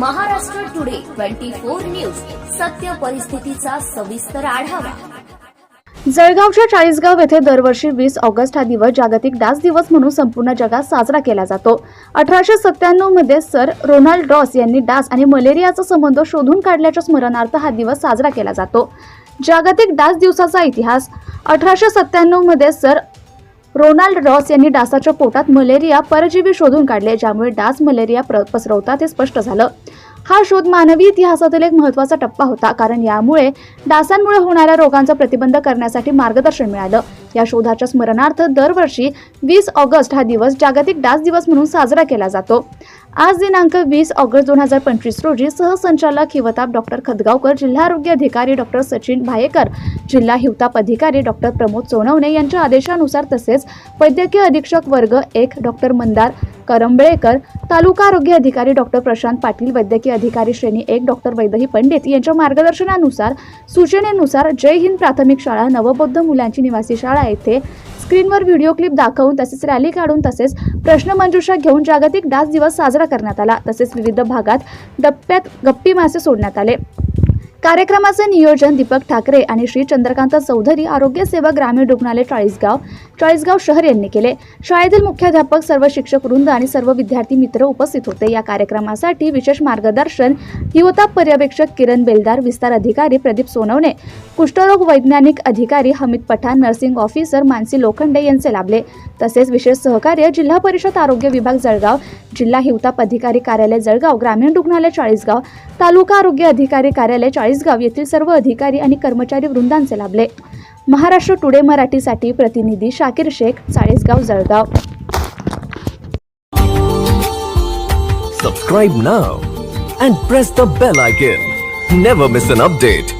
Twenty four news. सत्य परिस्थितीचा सविस्तर आढावा. जळगावच्या चाळीसगाव येथे दरवर्षी वीस ऑगस्ट हा दिवस जागतिक डास दिवस म्हणून संपूर्ण जगात साजरा केला जातो. अठराशे सत्त्याण्णवमध्ये सर रोनाल्ड डॉस यांनी डास आणि मलेरियाचा संबंध शोधून काढल्याच्या स्मरणार्थ हा दिवस साजरा केला जातो. जागतिक डास दिवसाचा इतिहास. अठराशे सत्त्याण्णवमध्ये सर रोनाल्ड रॉस यांनी डासाच्या पोटात मलेरिया परजीवी शोधून काढले ज्यामुळे डास मलेरिया प्र- पसरवतात हे स्पष्ट झालं. हा शोध मानवी इतिहासातील एक महत्त्वाचा टप्पा होता. कारण यामुळे डासांमुळे होणाऱ्या रोगांचा प्रतिबंध करण्यासाठी मार्गदर्शन मिळालं. या शोधाच्या स्मरणार्थ दरवर्षी वीस ऑगस्ट हा दिवस जागतिक डास दिवस म्हणून साजरा केला जातो. आज दिनांक वीस ऑगस्ट दोन हजार पंचवीस रोजी सहसंचालक हिवताप डॉक्टर खदगावकर जिल्हा आरोग्य अधिकारी डॉक्टर सचिन भायेकर जिल्हा हिवताप अधिकारी डॉक्टर प्रमोद सोनवणे यांच्या आदेशानुसार तसेच वैद्यकीय अधीक्षक वर्ग एक डॉक्टर मंदार करंबळेकर तालुका आरोग्य अधिकारी डॉक्टर प्रशांत पाटील वैद्यकीय अधिकारी श्रेणी एक डॉक्टर वैदही पंडित यांच्या मार्गदर्शनानुसार सूचनेनुसार जय हिंद प्राथमिक शाळा नवबौद्ध मुलांची निवासी शाळा येथे स्क्रीनवर व्हिडिओ क्लिप दाखवून तसेच रॅली काढून तसेच प्रश्नमंजुषा घेऊन जागतिक डास दिवस साजरा करण्यात आला. तसेच विविध भागात डप्प्यात गप्पी मासे सोडण्यात आले. कार्यक्रमाचे नियोजन दीपक ठाकरे आणि श्री चंद्रकांत चौधरी आरोग्य सेवा ग्रामीण रुग्णालय चाळीसगाव चाळीसगाव शहर यांनी केले. शाळेतील मुख्याध्यापक सर्व शिक्षक वृंद आणि सर्व विद्यार्थी मित्र उपस्थित होते. या कार्यक्रमासाठी विशेष मार्गदर्शन युवता पर्यवेक्षक किरण बेलदार विस्तार अधिकारी प्रदीप सोनवणे कुष्ठरोग वैज्ञानिक अधिकारी हमीद पठाण नर्सिंग ऑफिसर मानसी लोखंडे यांचे लाभले. तसेच विशेष सहकार्य जिल्हा परिषद आरोग्य विभाग जळगाव जिल्हा हिवताप अधिकारी कार्यालय जळगाव ग्रामीण रुग्णालय चाळीसगाव तालुका आरोग्य अधिकारी कार्यालय चाळीस चाळीसगाव येथील सर्व अधिकारी आणि कर्मचारी वृंदांचे लाभले. महाराष्ट्र टुडे मराठीसाठी प्रतिनिधी Shakir Shaikh Chalisgaon Jalgaon. Subscribe now and press the bell icon never miss an update